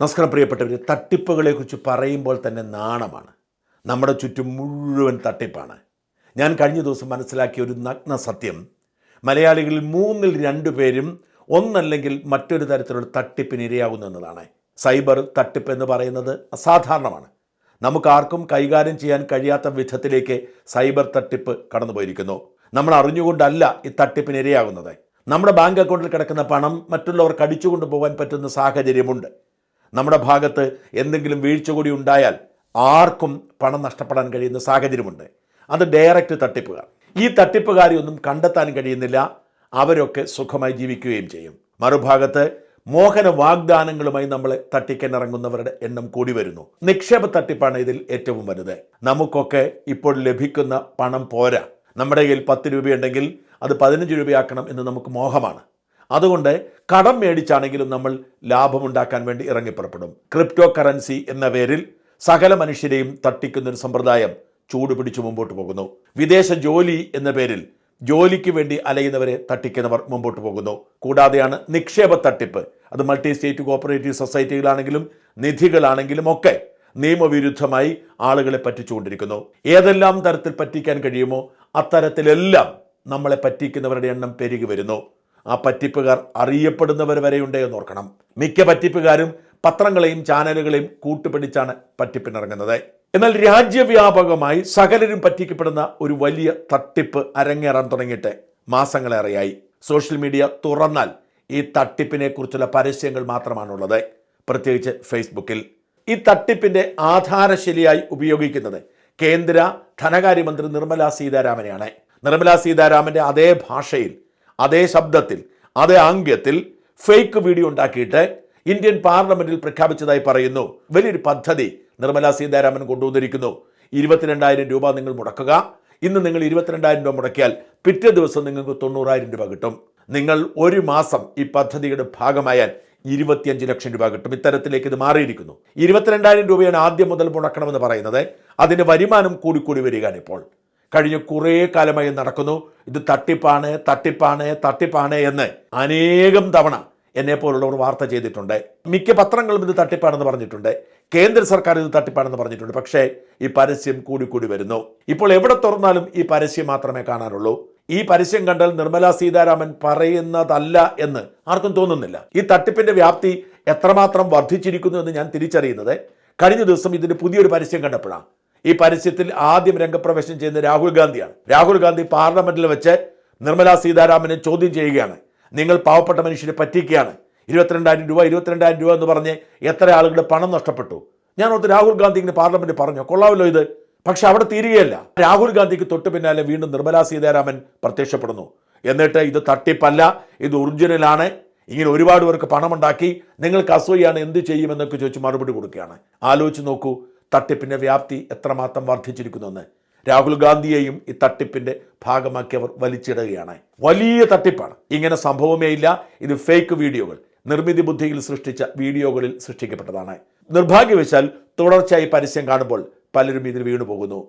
നമസ്കാരം പ്രിയപ്പെട്ടവർ തട്ടിപ്പുകളെക്കുറിച്ച് പറയുമ്പോൾ തന്നെ നാണമാണ്. നമ്മുടെ ചുറ്റും മുഴുവൻ തട്ടിപ്പാണ്. ഞാൻ കഴിഞ്ഞ ദിവസം മനസ്സിലാക്കിയ ഒരു നഗ്ന സത്യം. മലയാളികളിൽ മൂന്നിൽ രണ്ടു പേരും ഒന്നല്ലെങ്കിൽ മറ്റൊരു തരത്തിലുള്ള തട്ടിപ്പിന് ഇരയാകുന്നു എന്നതാണ്. സൈബർ തട്ടിപ്പ് എന്ന് പറയുന്നത് അസാധാരണമാണ്. നമുക്കാർക്കും കൈകാര്യം ചെയ്യാൻ കഴിയാത്ത വിധത്തിലേക്ക് സൈബർ തട്ടിപ്പ് കടന്നുപോയിരിക്കുന്നു. നമ്മൾ അറിഞ്ഞുകൊണ്ടല്ല ഈ തട്ടിപ്പിന് ഇരയാകുന്നത്. നമ്മുടെ ബാങ്ക് അക്കൗണ്ടിൽ കിടക്കുന്ന പണം മറ്റുള്ളവർക്ക് അടിച്ചുകൊണ്ട് പോകാൻ പറ്റുന്ന സാഹചര്യമുണ്ട്. നമ്മുടെ ഭാഗത്ത് എന്തെങ്കിലും വീഴ്ച കൂടി ഉണ്ടായാൽ ആർക്കും പണം നഷ്ടപ്പെടാൻ കഴിയുന്ന സാഹചര്യമുണ്ട്. അത് ഡയറക്റ്റ് തട്ടിപ്പുകാർ. ഈ തട്ടിപ്പുകാരെയൊന്നും കണ്ടെത്താൻ കഴിയുന്നില്ല. അവരൊക്കെ സുഖമായി ജീവിക്കുകയും ചെയ്യും. മറുഭാഗത്ത് മോഹന വാഗ്ദാനങ്ങളുമായി നമ്മളെ തട്ടിക്കാൻ ഇറങ്ങുന്നവരുടെ എണ്ണം കൂടി വരുന്നു. നിക്ഷേപ തട്ടിപ്പാണ് ഇതിൽ ഏറ്റവും വലുത്. നമുക്കൊക്കെ ഇപ്പോൾ ലഭിക്കുന്ന പണം പോരാ. നമ്മുടെ കയ്യിൽ പത്ത് രൂപയുണ്ടെങ്കിൽ അത് പതിനഞ്ച് രൂപയാക്കണം എന്ന് നമുക്ക് മോഹമാണ്. അതുകൊണ്ട് കടം മേടിച്ചാണെങ്കിലും നമ്മൾ ലാഭമുണ്ടാക്കാൻ വേണ്ടി ഇറങ്ങിപ്പുറപ്പെടും. ക്രിപ്റ്റോ കറൻസി എന്ന പേരിൽ സകല മനുഷ്യരെയും തട്ടിക്കുന്ന ഒരു സമ്പ്രദായം ചൂട് പിടിച്ചു മുമ്പോട്ട് പോകുന്നു. വിദേശ ജോലി എന്ന പേരിൽ ജോലിക്ക് വേണ്ടി അലയുന്നവരെ തട്ടിക്കുന്നവർ മുമ്പോട്ട് പോകുന്നു. കൂടാതെയാണ് നിക്ഷേപ തട്ടിപ്പ്. അത് മൾട്ടി സ്റ്റേറ്റ് കോപ്പറേറ്റീവ് സൊസൈറ്റികളാണെങ്കിലും നിധികളാണെങ്കിലും ഒക്കെ നിയമവിരുദ്ധമായി ആളുകളെ പറ്റിച്ചുകൊണ്ടിരിക്കുന്നു. ഏതെല്ലാം തരത്തിൽ പറ്റിക്കാൻ കഴിയുമോ അത്തരത്തിലെല്ലാം നമ്മളെ പറ്റിക്കുന്നവരുടെ എണ്ണം പെരുകി വരുന്നു. ആ പറ്റിപ്പുകാർ അറിയപ്പെടുന്നവർ വരെയുണ്ട് എന്ന് ഓർക്കണം. മിക്ക പറ്റിപ്പുകാരും പത്രങ്ങളെയും ചാനലുകളെയും കൂട്ടുപിടിച്ചാണ് പറ്റിപ്പിനിറങ്ങുന്നത്. എന്നാൽ രാജ്യവ്യാപകമായി സകലരും പറ്റിക്കപ്പെടുന്ന ഒരു വലിയ തട്ടിപ്പ് അരങ്ങേറാൻ തുടങ്ങിയിട്ട് മാസങ്ങളേറെയായി. സോഷ്യൽ മീഡിയ തുറന്നാൽ ഈ തട്ടിപ്പിനെ കുറിച്ചുള്ള പരസ്യങ്ങൾ മാത്രമാണുള്ളത്. പ്രത്യേകിച്ച് ഫേസ്ബുക്കിൽ. ഈ തട്ടിപ്പിന്റെ ആധാരശിലയായി ഉപയോഗിക്കുന്നത് കേന്ദ്ര ധനകാര്യമന്ത്രി നിർമ്മല സീതാരാമനെയാണ്. നിർമ്മല സീതാരാമന്റെ അതേ ഭാഷയിൽ അതേ ശബ്ദത്തിൽ അതേ ആംഗ്യത്തിൽ ഫേക്ക് വീഡിയോ ഉണ്ടാക്കിയിട്ട് ഇന്ത്യൻ പാർലമെന്റിൽ പ്രഖ്യാപിച്ചതായി പറയുന്നു. വലിയൊരു പദ്ധതി നിർമ്മല സീതാരാമൻ കൊണ്ടുവന്നിരിക്കുന്നു. ഇരുപത്തിരണ്ടായിരം രൂപ നിങ്ങൾ മുടക്കുക. ഇന്ന് നിങ്ങൾ ഇരുപത്തിരണ്ടായിരം രൂപ മുടക്കിയാൽ പിറ്റേ ദിവസം നിങ്ങൾക്ക് തൊണ്ണൂറായിരം രൂപ കിട്ടും. നിങ്ങൾ ഒരു മാസം ഈ പദ്ധതിയുടെ ഭാഗമായാൽ ഇരുപത്തിയഞ്ച് ലക്ഷം രൂപ കിട്ടും. ഇത്തരത്തിലേക്ക് ഇത് മാറിയിരിക്കുന്നു. ഇരുപത്തിരണ്ടായിരം രൂപയാണ് ആദ്യം മുതൽ മുടക്കണമെന്ന് പറയുന്നത്. അതിന്റെ വരുമാനം കൂടിക്കൂടി വരികയാണ് ഇപ്പോൾ. കഴിഞ്ഞ കുറേ കാലമായി നടക്കുന്നു. ഇത് തട്ടിപ്പാണ് തട്ടിപ്പാണ് തട്ടിപ്പാണ് എന്ന് അനേകം തവണ എന്നെ പോലുള്ളവർ വാർത്ത ചെയ്തിട്ടുണ്ട്. മിക്ക പത്രങ്ങളും ഇത് തട്ടിപ്പാണെന്ന് പറഞ്ഞിട്ടുണ്ട്. കേന്ദ്ര സർക്കാർ ഇത് തട്ടിപ്പാണെന്ന് പറഞ്ഞിട്ടുണ്ട്. പക്ഷേ ഈ പരസ്യം കൂടിക്കൂടി വരുന്നു. ഇപ്പോൾ എവിടെ തുറന്നാലും ഈ പരസ്യം മാത്രമേ കാണാനുള്ളൂ ഈ പരസ്യം കണ്ടാൽ നിർമ്മല സീതാരാമൻ പറയുന്നതല്ല എന്ന് ആർക്കും തോന്നുന്നില്ല. ഈ തട്ടിപ്പിന്റെ വ്യാപ്തി എത്രമാത്രം വർദ്ധിച്ചിരിക്കുന്നു എന്ന് ഞാൻ തിരിച്ചറിയുന്നത് കഴിഞ്ഞ ദിവസം ഇതിന് പുതിയൊരു പരസ്യം കണ്ടപ്പോഴാണ്. ഈ പരസ്യത്തിൽ ആദ്യം രംഗപ്രവേശനം ചെയ്യുന്ന രാഹുൽ ഗാന്ധിയാണ്. രാഹുൽ ഗാന്ധി പാർലമെന്റിൽ വെച്ച് നിർമ്മലാ സീതാരാമനെ ചോദ്യം ചെയ്യുകയാണ്. നിങ്ങൾ പാവപ്പെട്ട മനുഷ്യരെ പറ്റിക്കുകയാണ്. ഇരുപത്തിരണ്ടായിരം രൂപ ഇരുപത്തിരണ്ടായിരം രൂപ എന്ന് പറഞ്ഞ് എത്ര ആളുകളുടെ പണം നഷ്ടപ്പെട്ടു. ഞാൻ ഓർത്ത് രാഹുൽ ഗാന്ധി ഇങ്ങനെ പാർലമെന്റ് പറഞ്ഞു? കൊള്ളാമല്ലോ ഇത്. പക്ഷെ അവിടെ തീരുകയല്ല. രാഹുൽ ഗാന്ധിക്ക് തൊട്ട് പിന്നാലെ വീണ്ടും നിർമ്മലാ സീതാരാമൻ പ്രത്യക്ഷപ്പെടുന്നു. എന്നിട്ട് ഇത് തട്ടിപ്പല്ല ഇത് ഒറിജിനലാണ്. ഇങ്ങനെ ഒരുപാട് പേർക്ക് പണമുണ്ടാക്കി നിങ്ങൾക്ക് അസൂയാണ് എന്ത് ചെയ്യുമെന്നൊക്കെ ചോദിച്ച് മറുപടി കൊടുക്കുകയാണ്. ആലോചിച്ച് നോക്കൂ തട്ടിപ്പിന്റെ വ്യാപ്തി എത്രമാത്രം വർദ്ധിച്ചിരിക്കുന്നുവെന്ന് രാഹുൽ ഗാന്ധിയെയും ഈ തട്ടിപ്പിന്റെ ഭാഗമാക്കി അവർ വലിച്ചിടുകയാണ്. വലിയ തട്ടിപ്പാണ്. ഇങ്ങനെ സംഭവമേ ഇല്ല. ഇത് ഫേക്ക് വീഡിയോകൾ. നിർമ്മിതി ബുദ്ധിയിൽ സൃഷ്ടിച്ച വീഡിയോകളിൽ സൃഷ്ടിക്കപ്പെട്ടതാണ്. നിർഭാഗ്യവശാൽ തുടർച്ചയായി പരസ്യം കാണുമ്പോൾ പലരും ഇതിൽ വീണു പോകുന്നു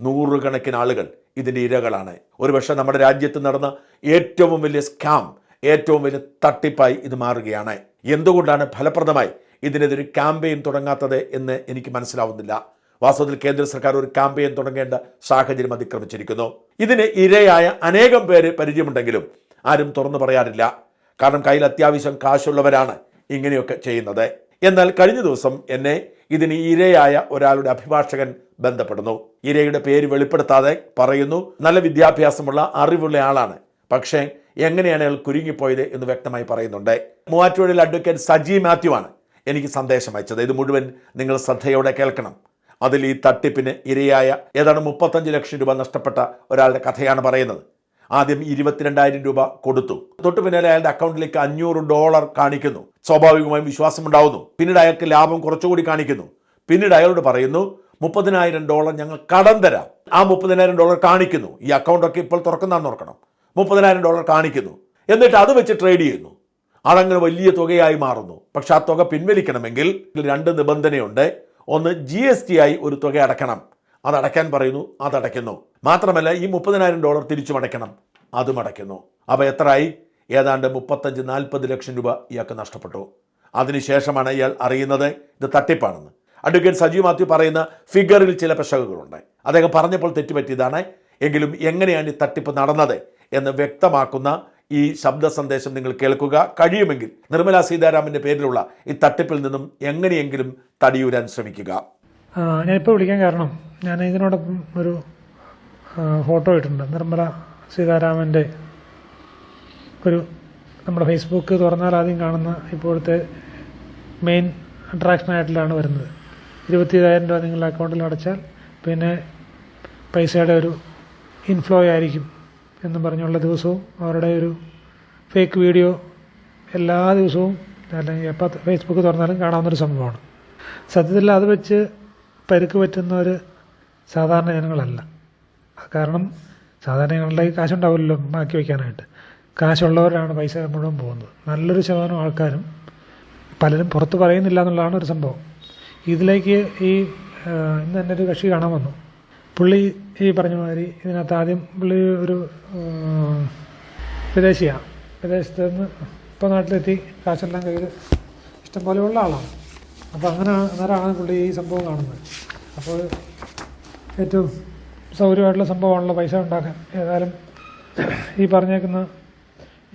നൂറുകണക്കിന് ആളുകൾ ഇതിന്റെ ഇരകളാണ്. ഒരുപക്ഷെ നമ്മുടെ രാജ്യത്ത് നടന്ന ഏറ്റവും വലിയ സ്കാം ഏറ്റവും വലിയ തട്ടിപ്പായി ഇത് മാറുകയാണ്. എന്തുകൊണ്ടാണ് ഫലപ്രദമായി ഇതിനെതിരെ ക്യാമ്പയിൻ തുടങ്ങാത്തത് എന്ന് എനിക്ക് മനസ്സിലാവുന്നില്ല. വാസ്തവത്തിൽ കേന്ദ്ര സർക്കാർ ഒരു ക്യാമ്പയിൻ തുടങ്ങേണ്ട സാഹചര്യം അതിക്രമിച്ചിരിക്കുന്നു. ഇതിന് ഇരയായ അനേകം പേര് പരിചയമുണ്ടെങ്കിലും ആരും തുറന്നു പറയാറില്ല. കാരണം കയ്യിൽ അത്യാവശ്യം കാശുള്ളവരാണ് ഇങ്ങനെയൊക്കെ ചെയ്യുന്നത്. എന്നാൽ കഴിഞ്ഞ ദിവസം എന്നെ ഇതിന് ഇരയായ ഒരാളുടെ അഭിഭാഷകൻ ബന്ധപ്പെടുന്നു. ഇരയുടെ പേര് വെളിപ്പെടുത്താതെ പറയുന്നു നല്ല വിദ്യാഭ്യാസമുള്ള അറിവുള്ള ആളാണ്. പക്ഷേ എങ്ങനെയാണ് അയാൾ കുരുങ്ങിപ്പോയത്? എന്ന് വ്യക്തമായി പറയുന്നുണ്ട്. മൂവാറ്റുപുഴയിൽ അഡ്വക്കേറ്റ് സജി മാത്യു ആണ്. എനിക്ക് സന്ദേശം അയച്ചത്. ഇത് മുഴുവൻ നിങ്ങൾ ശ്രദ്ധയോടെ കേൾക്കണം. അതിൽ ഈ തട്ടിപ്പിന് ഇരയായ ഏതാണ്ട് മുപ്പത്തഞ്ച് ലക്ഷം രൂപ നഷ്ടപ്പെട്ട ഒരാളുടെ കഥയാണ് പറയുന്നത്. ആദ്യം ഇരുപത്തിരണ്ടായിരം രൂപ കൊടുത്തു. തൊട്ടു പിന്നാലെ അയാളുടെ അക്കൗണ്ടിലേക്ക് അഞ്ഞൂറ് ഡോളർ കാണിക്കുന്നു. സ്വാഭാവികമായും വിശ്വാസം ഉണ്ടാവുന്നു പിന്നീട് അയാൾക്ക് ലാഭം കുറച്ചുകൂടി കാണിക്കുന്നു. പിന്നീട് അയാളോട് പറയുന്നു മുപ്പതിനായിരം ഡോളർ ഞങ്ങൾ കടം തരാം. ആ മുപ്പതിനായിരം ഡോളർ കാണിക്കുന്നു. ഈ അക്കൗണ്ടൊക്കെ ഇപ്പോൾ തുറക്കുന്നതാന്ന് ഓർക്കണം. മുപ്പതിനായിരം ഡോളർ കാണിക്കുന്നു. എന്നിട്ട് അത് വെച്ച് ട്രേഡ് ചെയ്യുന്നു. അതങ്ങനെ വലിയ തുകയായി മാറുന്നു. പക്ഷെ ആ തുക പിൻവലിക്കണമെങ്കിൽ രണ്ട് നിബന്ധനയുണ്ട്. ഒന്ന് ജി എസ് ടി ആയി ഒരു തുക അടക്കണം അത് അടയ്ക്കാൻ പറയുന്നു അത് അടയ്ക്കുന്നു. മാത്രമല്ല ഈ മുപ്പതിനായിരം ഡോളർ തിരിച്ചു അടയ്ക്കണം അതും അടയ്ക്കുന്നു. അപ്പോൾ എത്രയായി? ഏതാണ്ട് മുപ്പത്തഞ്ച് നാൽപ്പത് ലക്ഷം രൂപ ഇയാൾക്ക് നഷ്ടപ്പെട്ടു. അതിനുശേഷമാണ് ഇയാൾ അറിയുന്നത് ഇത് തട്ടിപ്പാണെന്ന്. അഡ്വക്കേറ്റ് സജീവ് മാത്യു പറയുന്ന ഫിഗറിൽ ചില പെശകുകളുണ്ട് അദ്ദേഹം പറഞ്ഞപ്പോൾ തെറ്റുപറ്റിയതാണ്. എങ്കിലും എങ്ങനെയാണ് ഈ തട്ടിപ്പ് നടന്നത് എന്ന് വ്യക്തമാക്കുന്ന ഈ ശബ്ദ സന്ദേശം നിങ്ങൾ കേൾക്കുക. കഴിയുമെങ്കിൽ നിർമ്മല സീതാരാമന്റെ പേരിലുള്ള ഈ തട്ടിപ്പിൽ നിന്നും എങ്ങനെയെങ്കിലും തടിയൂരാൻ ശ്രമിക്കുക. ഞാനിപ്പോൾ വിളിക്കാൻ കാരണം ഞാൻ ഇതിനോടൊപ്പം ഒരു ഫോട്ടോ ഇട്ടിട്ടുണ്ട്. നിർമ്മല സീതാരാമന്റെ ഒരു നമ്മുടെ ഫേസ്ബുക്ക് തുറന്നാൽ ആദ്യം കാണുന്ന ഇപ്പോഴത്തെ മെയിൻ അട്രാക്ഷൻ ആയിട്ടാണ് വരുന്നത്. ഇരുപത്തിയേഴായിരം രൂപ നിങ്ങളുടെ അക്കൗണ്ടിൽ അടച്ചാൽ പിന്നെ പൈസയുടെ ഒരു ഇൻഫ്ലോ ആയിരിക്കും. എന്നും പറഞ്ഞുള്ള ദിവസവും അവരുടെ ഒരു ഫേക്ക് വീഡിയോ എല്ലാ ദിവസവും അല്ലെങ്കിൽ എപ്പോൾ ഫേസ്ബുക്ക് തുറന്നാലും കാണാവുന്നൊരു സംഭവമാണ്. സത്യത്തിൽ അത് വെച്ച് പരിക്ക് പറ്റുന്നവർ സാധാരണ ജനങ്ങളല്ല. കാരണം സാധാരണ ജനങ്ങളുടെ കാശുണ്ടാവില്ലല്ലോ ബാക്കി വയ്ക്കാനായിട്ട്. കാശുള്ളവരാണ് പൈസ മുഴുവൻ പോകുന്നത്. നല്ലൊരു ശതമാനം ആൾക്കാരും പലരും പുറത്ത് പറയുന്നില്ല എന്നുള്ളതാണ് ഒരു സംഭവം. ഇതിലേക്ക് ഈ ഇന്ന് തന്നെ ഒരു കക്ഷി കാണാൻ വന്നു. പുള്ളി ഈ പറഞ്ഞ മാതിരി ഇതിനകത്ത് ആദ്യം പുള്ളി ഒരു വിദേശിയാണ് വിദേശത്ത് നിന്ന് ഇപ്പോൾ നാട്ടിലെത്തി. കാശെല്ലാം കയ്യിൽ ഇഷ്ടംപോലെ ഉള്ള ആളാണ്. അപ്പോൾ അങ്ങനെ അന്നേരമാണ് പുള്ളി ഈ സംഭവം കാണുന്നത്. അപ്പോൾ ഏറ്റവും സൗകര്യമായിട്ടുള്ള സംഭവമാണല്ലോ പൈസ ഉണ്ടാക്കാൻ. ഏതായാലും ഈ പറഞ്ഞേക്കുന്ന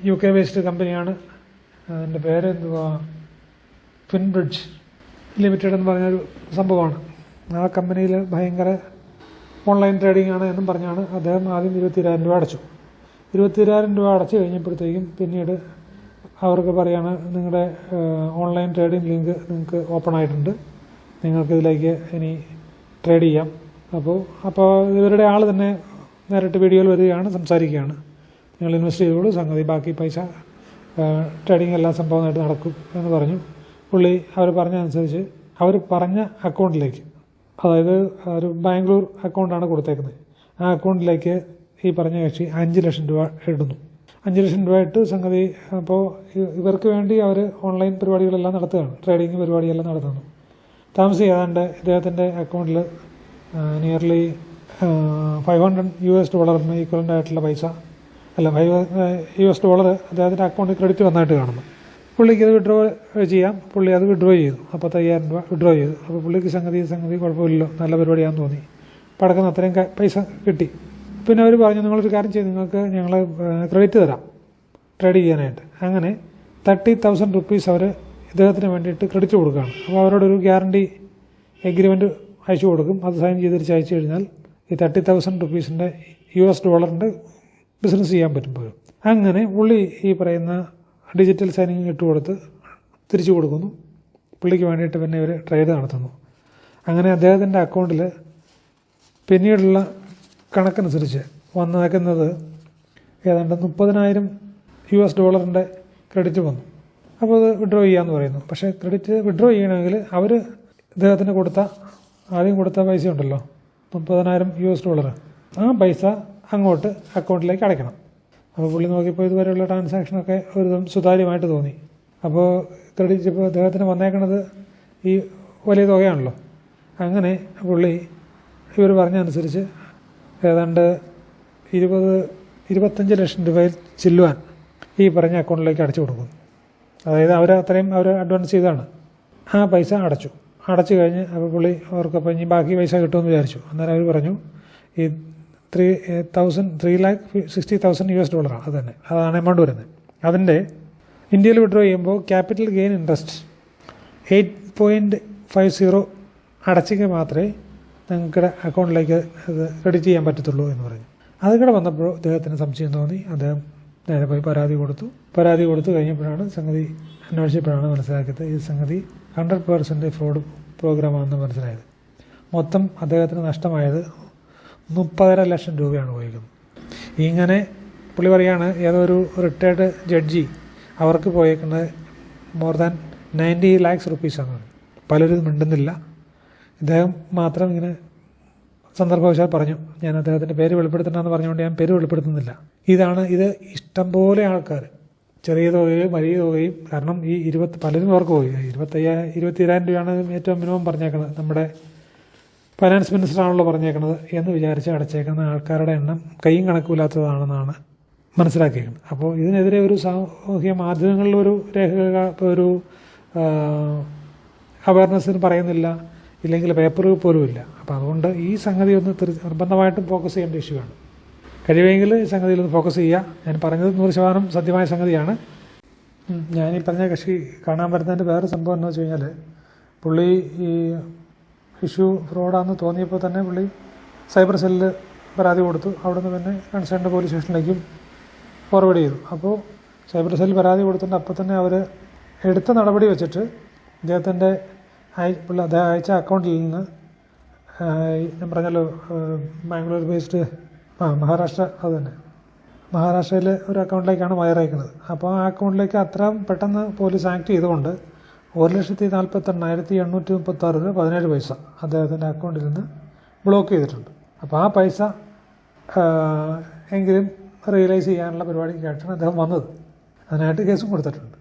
യു കെ ബേസ്ഡ് കമ്പനിയാണ്. അതിന്റെ പേര് എന്തുവാ ഫിൻബ്രിഡ്ജ് ലിമിറ്റഡ് എന്ന് പറഞ്ഞൊരു സംഭവമാണ്. ആ കമ്പനിയിൽ ഭയങ്കര ഓൺലൈൻ ട്രേഡിംഗ് ആണ് എന്നും പറഞ്ഞാണ് അദ്ദേഹം ആദ്യം ഇരുപത്തിരായിരം രൂപ അടച്ചു. ഇരുപത്തിരായിരം രൂപ അടച്ചു കഴിഞ്ഞപ്പോഴത്തേക്കും പിന്നീട് അവർക്ക് പറയാണ് നിങ്ങളുടെ ഓൺലൈൻ ട്രേഡിംഗ് ലിങ്ക് നിങ്ങൾക്ക് ഓപ്പൺ ആയിട്ടുണ്ട്. നിങ്ങൾക്ക് ഇതിലേക്ക് ഇനി ട്രേഡ് ചെയ്യാം. അപ്പോൾ അപ്പോൾ ഇവരുടെ ആൾ തന്നെ നേരിട്ട് വീഡിയോയിൽ വരികയാണ് സംസാരിക്കുകയാണ്. നിങ്ങൾ ഇൻവെസ്റ്റ് ചെയ്തോളൂ സംഗതി ബാക്കി പൈസ ട്രേഡിംഗ് എല്ലാ സംഭവമായിട്ട് നടക്കും എന്ന് പറഞ്ഞു. പുള്ളി അവർ പറഞ്ഞതനുസരിച്ച് അവർ പറഞ്ഞ അക്കൗണ്ടിലേക്ക് അതായത് ഒരു ബാംഗ്ലൂർ അക്കൗണ്ടാണ് കൊടുത്തേക്കുന്നത്. ആ അക്കൗണ്ടിലേക്ക് ഈ പറഞ്ഞ കക്ഷി അഞ്ച് ലക്ഷം രൂപ ഇടുന്നു. അഞ്ച് ലക്ഷം രൂപ ഇട്ട് സംഗതി അപ്പോൾ ഇവർക്ക് വേണ്ടി അവർ ഓൺലൈൻ പരിപാടികളെല്ലാം നടത്തുകയാണ്. ട്രേഡിംഗ് പരിപാടിയെല്ലാം നടത്തുന്നു. താമസം ഏതാണ്ട് ഇദ്ദേഹത്തിന്റെ അക്കൗണ്ടിൽ nearly five hundred U S ഡോളറിന് ഈക്വലന്റ് ആയിട്ടുള്ള പൈസ അല്ല ഫൈവ് യു എസ് ഡോളർ അദ്ദേഹത്തിന്റെ അക്കൗണ്ടിൽ ക്രെഡിറ്റ് വന്നായിട്ട് കാണുന്നു. പുള്ളിക്ക് അത് വിഡ്രോ ചെയ്യാം. പുള്ളി അത് വിഡ്രോ ചെയ്തു. അപ്പോൾ അയ്യായിരം രൂപ വിഡ്രോ ചെയ്തു. അപ്പോൾ പുള്ളിക്ക് സംഗതി സംഗതി കുഴപ്പമില്ലല്ലോ. നല്ല പരിപാടിയാണെന്ന് തോന്നി. പടക്കുന്ന അത്രയും പൈസ കിട്ടി. പിന്നെ അവർ പറഞ്ഞു നിങ്ങളൊരു കാര്യം ചെയ്ത് നിങ്ങൾക്ക് ഞങ്ങൾ ക്രെഡിറ്റ് തരാം. ട്രേഡ് ചെയ്യാനായിട്ട്. അങ്ങനെ തേർട്ടി തൗസൻഡ് റുപ്പീസ് അവർ ഇദ്ദേഹത്തിന് വേണ്ടിയിട്ട് ക്രെഡിറ്റ് കൊടുക്കുകയാണ്. അപ്പോൾ അവരോടൊരു ഗ്യാരണ്ടി എഗ്രിമെന്റ് അയച്ചു കൊടുക്കും. അത് സൈൻ ചെയ്ത് തിരിച്ച് അയച്ചു കഴിഞ്ഞാൽ ഈ തേർട്ടി തൗസൻഡ് റുപ്പീസിന്റെ യു എസ് ഡോളറിന്റെ ബിസിനസ് ചെയ്യാൻ പറ്റും അങ്ങനെ പുള്ളി ഈ പറയുന്ന ഡിജിറ്റൽ സൈനിങ് ഇട്ട് കൊടുത്ത് തിരിച്ചു കൊടുക്കുന്നു. പുള്ളിക്ക് വേണ്ടിയിട്ട് പിന്നെ ഇവർ ട്രേഡ് നടത്തുന്നു. അങ്ങനെ അദ്ദേഹത്തിന്റെ അക്കൗണ്ടിൽ പിന്നീടുള്ള കണക്കനുസരിച്ച് വന്നേക്കുന്നത് ഏതാണ്ട് മുപ്പതിനായിരം യു എസ് ഡോളറിന്റെ ക്രെഡിറ്റ് വന്നു. അപ്പോൾ അത് വിഡ്രോ ചെയ്യാമെന്ന് പറയുന്നു. പക്ഷേ ക്രെഡിറ്റ് വിഡ്രോ ചെയ്യണമെങ്കിൽ അവർ ഇദ്ദേഹത്തിന് കൊടുത്ത ആദ്യം കൊടുത്ത പൈസ ഉണ്ടല്ലോ മുപ്പതിനായിരം യു എസ് ഡോളർ ആ പൈസ അങ്ങോട്ട് അക്കൗണ്ടിലേക്ക് അടയ്ക്കണം. അപ്പോൾ പുള്ളി നോക്കിയപ്പോൾ ഇതുവരെയുള്ള ട്രാൻസാക്ഷനൊക്കെ ഒരു സുതാര്യമായിട്ട് തോന്നി. അപ്പോൾ ക്രെഡിറ്റ് ഇപ്പോൾ അദ്ദേഹത്തിന് വന്നേക്കണത് ഈ വലിയ തുകയാണല്ലോ. അങ്ങനെ പുള്ളി ഇവർ പറഞ്ഞനുസരിച്ച് ഏതാണ്ട് ഇരുപത് ഇരുപത്തഞ്ച് ലക്ഷം രൂപയിൽ ചെല്ലുവാൻ ഈ പറഞ്ഞ അക്കൗണ്ടിലേക്ക് അടച്ചു കൊടുക്കുന്നു. അതായത് അവർ അത്രയും അവർ അഡ്വാൻസ് ചെയ്താണ് ആ പൈസ അടച്ചു. അടച്ചു കഴിഞ്ഞ് അപ്പോൾ പുള്ളി അവർക്കപ്പോൾ ഇനി ബാക്കി പൈസ കിട്ടുമെന്ന് വിചാരിച്ചു. അന്നേരം അവർ പറഞ്ഞു ഈ three thousand three lakh sixty thousand U S ഡോളറാണ് അത് തന്നെ അതാണ് എമൗണ്ട് വരുന്നത്. അതിന്റെ ഇന്ത്യയിൽ വിഡ്രോ ചെയ്യുമ്പോൾ capital gain interest eight point five zero അടച്ചെങ്കിൽ മാത്രമേ നിങ്ങളുടെ അക്കൗണ്ടിലേക്ക് അത് ക്രെഡിറ്റ് ചെയ്യാൻ പറ്റത്തുള്ളൂ എന്ന് പറഞ്ഞു. അതുകൂടെ വന്നപ്പോൾ അദ്ദേഹത്തിന് സംശയം തോന്നി. അദ്ദേഹം നേരെ പോയി പരാതി കൊടുത്തു. പരാതി കൊടുത്തു കഴിഞ്ഞപ്പോഴാണ് സംഗതി അന്വേഷിച്ചപ്പോഴാണ് മനസ്സിലാക്കിയത് ഈ സംഗതി ഹൺഡ്രഡ് പേഴ്സന്റ് ഫ്രോഡ് പ്രോഗ്രാമാണെന്ന് മനസ്സിലായത്. മൊത്തം അദ്ദേഹത്തിന് നഷ്ടമായത് മുപ്പതര ലക്ഷം രൂപയാണ് പോയിരിക്കുന്നത് ഇങ്ങനെ പുള്ളി പറയാണ് ഏതോ ഒരു റിട്ടയർഡ് ജഡ്ജി അവർക്ക് പോയേക്കുന്നത് മോർ ദാൻ നയന്റി ലാക്സ് റുപ്പീസാണ് പലരും മിണ്ടുന്നില്ല. ഇദ്ദേഹം മാത്രം ഇങ്ങനെ സന്ദർഭവശാൽ പറഞ്ഞു ഞാൻ അദ്ദേഹത്തിന്റെ പേര് വെളിപ്പെടുത്തണമെന്ന് പറഞ്ഞുകൊണ്ട് ഞാൻ പേര് വെളിപ്പെടുത്തുന്നില്ല. ഇതാണ് ഇത് ഇഷ്ടംപോലെ ആൾക്കാർ ചെറിയ തുകയും വലിയ തുകയും കാരണം ഈ ഇരുപത്തി പലരും അവർക്ക് പോയി. ഇരുപത്തയ്യായിരം ഇരുപത്തിരായിരം രൂപയാണ് ഏറ്റവും മിനിമം പറഞ്ഞേക്കുന്നത് നമ്മുടെ ഫൈനാൻസ് മിനിസ്റ്ററാണല്ലോ പറഞ്ഞേക്കുന്നത് എന്ന് വിചാരിച്ച് അടച്ചേക്കുന്ന ആൾക്കാരുടെ എണ്ണം കൈയും കണക്കില്ലാത്തതാണെന്നാണ് മനസ്സിലാക്കിയിരിക്കുന്നത് അപ്പോൾ ഇതിനെതിരെ ഒരു സാമൂഹ്യ മാധ്യമങ്ങളിലൊരു രേഖ ഒരു അവയർനെസ്സിന് പറയുന്നില്ല ഇല്ലെങ്കിൽ പേപ്പർ പോലും ഇല്ല അപ്പോൾ അതുകൊണ്ട് ഈ സംഗതി ഒന്ന് നിർബന്ധമായിട്ടും ഫോക്കസ് ചെയ്യേണ്ട ഇഷ്യൂ ആണ്. കഴിയുമെങ്കിൽ ഈ സംഗതിയിൽ ഒന്ന് ഫോക്കസ് ചെയ്യുക. ഞാൻ പറഞ്ഞത് നൂറ് ശതമാനം സത്യമായ സംഗതിയാണ്. ഞാൻ ഈ പറഞ്ഞ കക്ഷി കാണാൻ വരുന്നതിന്റെ വേറെ സംഭവം എന്ന് വെച്ച് കഴിഞ്ഞാൽ പുള്ളി ഈ ഇഷ്യൂ ഫ്രോഡാന്ന് തോന്നിയപ്പോൾ തന്നെ പുള്ളി സൈബർ സെല്ലിൽ പരാതി കൊടുത്തു. അവിടെ നിന്ന് പിന്നെ കൺസേൺഡ് പോലീസ് സ്റ്റേഷനിലേക്കും ഫോർവേഡ് ചെയ്തു. അപ്പോൾ സൈബർ സെല്ലിൽ പരാതി കൊടുത്തിട്ട് അപ്പോൾ തന്നെ അവർ എടുത്ത നടപടി വെച്ചിട്ട് അദ്ദേഹത്തിന്റെ പുള്ളി അദ്ദേഹം അയച്ച അക്കൗണ്ടിൽ നിന്ന് ഞാൻ പറഞ്ഞല്ലോ ബാംഗ്ലൂർ ബേസ്ഡ് ആ മഹാരാഷ്ട്ര അത് തന്നെ. മഹാരാഷ്ട്രയിലെ ഒരു അക്കൗണ്ടിലേക്കാണ് വയറയക്കുന്നത് അപ്പോൾ ആ അക്കൗണ്ടിലേക്ക് അത്ര പെട്ടെന്ന് പോലീസ് ആക്ട് ചെയ്തുകൊണ്ട് ഒരു ലക്ഷത്തി നാൽപ്പത്തെണ്ണായിരത്തി എണ്ണൂറ്റി മുപ്പത്താറ് രൂപ പതിനേഴ് പൈസ അദ്ദേഹത്തിന്റെ അക്കൗണ്ടിൽ നിന്ന് ബ്ലോക്ക് ചെയ്തിട്ടുണ്ട്. അപ്പോൾ ആ പൈസ എങ്കിലും റിയലൈസ് ചെയ്യാനുള്ള പരിപാടിക്കായിട്ടാണ് അദ്ദേഹം വന്നത്. അതിനായിട്ട് കേസും കൊടുത്തിട്ടുണ്ട്.